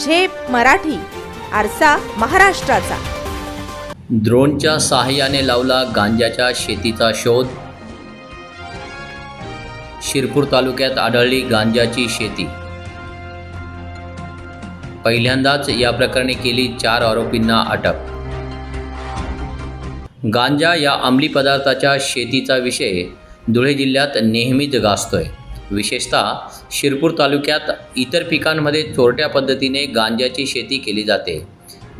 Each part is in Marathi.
झेप मराठी आरसा महाराष्ट्राचा. ड्रोनच्या सहाय्याने लावला गांजाच्या शेतीचा शोध. शिरपूर तालुक्यात आढळली गांजाची शेती. पहिल्यांदाच या प्रकरणी केली चार आरोपींना अटक. गांजा या अंमली पदार्थाच्या शेतीचा विषय धुळे जिल्ह्यात नेहमीच गाजतोय. विशेषतः शिरपूर तालुक्यात इतर पिकांमध्ये चोरट्या पद्धतीने गांजाची शेती केली जाते.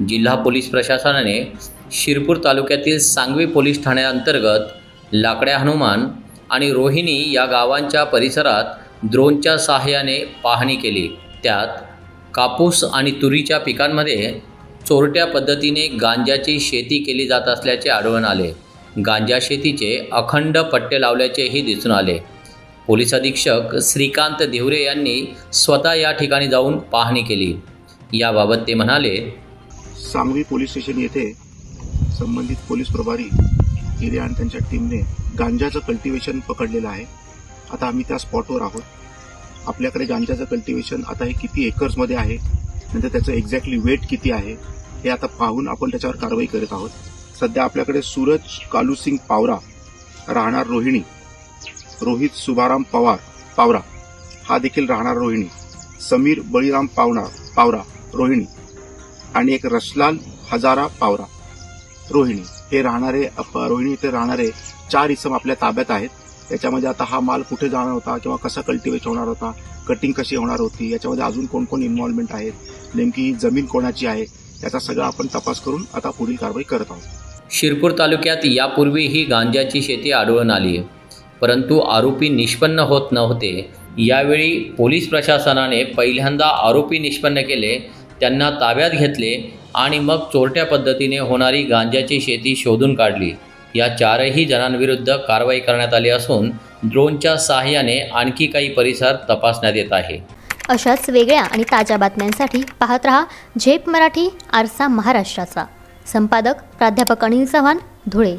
जिल्हा पोलीस प्रशासनाने शिरपूर तालुक्यातील सांगवी पोलीस ठाण्याअंतर्गत लाकड्या हनुमान आणि रोहिणी या गावांच्या परिसरात ड्रोनच्या सहाय्याने पाहणी केली. त्यात कापूस आणि तुरीच्या पिकांमध्ये चोरट्या पद्धतीने गांजाची शेती केली जात असल्याचे आढळून आले. गांजा शेतीचे अखंड पट्टे लावल्याचेही दिसून आले. पोलीस अधीक्षक श्रीकांत देवरे यांनी स्वतः या ठिकाणी जाऊन पाहणी केली. याबाबत ते म्हणाले सांगवी पोलीस स्टेशन येथे संबंधित पोलीस प्रभारी हिरे आणि त्यांच्या टीमने गांजाचं कल्टिवेशन पकडलेलं आहे. आता आम्ही त्या स्पॉटवर आहोत. आपल्याकडे गांजाचं कल्टिवेशन आता हे किती एकर्समध्ये आहे नंतर त्याचं एक्झॅक्टली वेट किती आहे हे आता पाहून आपण त्याच्यावर कारवाई करत आहोत. सध्या आपल्याकडे सूरज कालूसिंग पावरा राहणार रोहिणी रोहित सुभाराम पवार पावरा. हा देखील राहणार रोहिणी. समीर बळीराम पावना पावरा रोहिणी. आणि एक रसलाल हजारा पावरा. रोहिणी. हे राहणारे अप- रोहिणी इथे राहणारे चार इसम आपल्या ताब्यात आहेत. त्याच्यामध्ये आता हा माल कुठे जाणार होता किंवा कसा कल्टिवेट होणार होता कटिंग कशी होणार होती याच्यामध्ये अजून कोण कोण इन्व्हॉल्वमेंट आहेत नेमकी ही जमीन कोणाची आहे याचा सगळा आपण तपास करून आता पुढील कारवाई करत आहोत. शिरपूर तालुक्यात यापूर्वीही गांजाची शेती आढळून आली आहे. परंतु आरोपी निष्पन्न होत नव्हते. यावेळी पोलीस प्रशासनाने पहिल्यांदा आरोपी निष्पन्न केले त्यांना ताब्यात घेतले आणि मग चोरट्या पद्धतीने होणारी गांजाची शेती शोधून काढली. या चारही जणांविरुद्ध कारवाई करण्यात आली असून ड्रोनच्या सहाय्याने आणखी काही परिसर तपासण्यात येत आहे. अशाच वेगळ्या आणि ताज्या बातम्यांसाठी पाहत रहा झेप मराठी आरसा महाराष्ट्राचा. संपादक प्राध्यापक अनिल चव्हाण धुळे.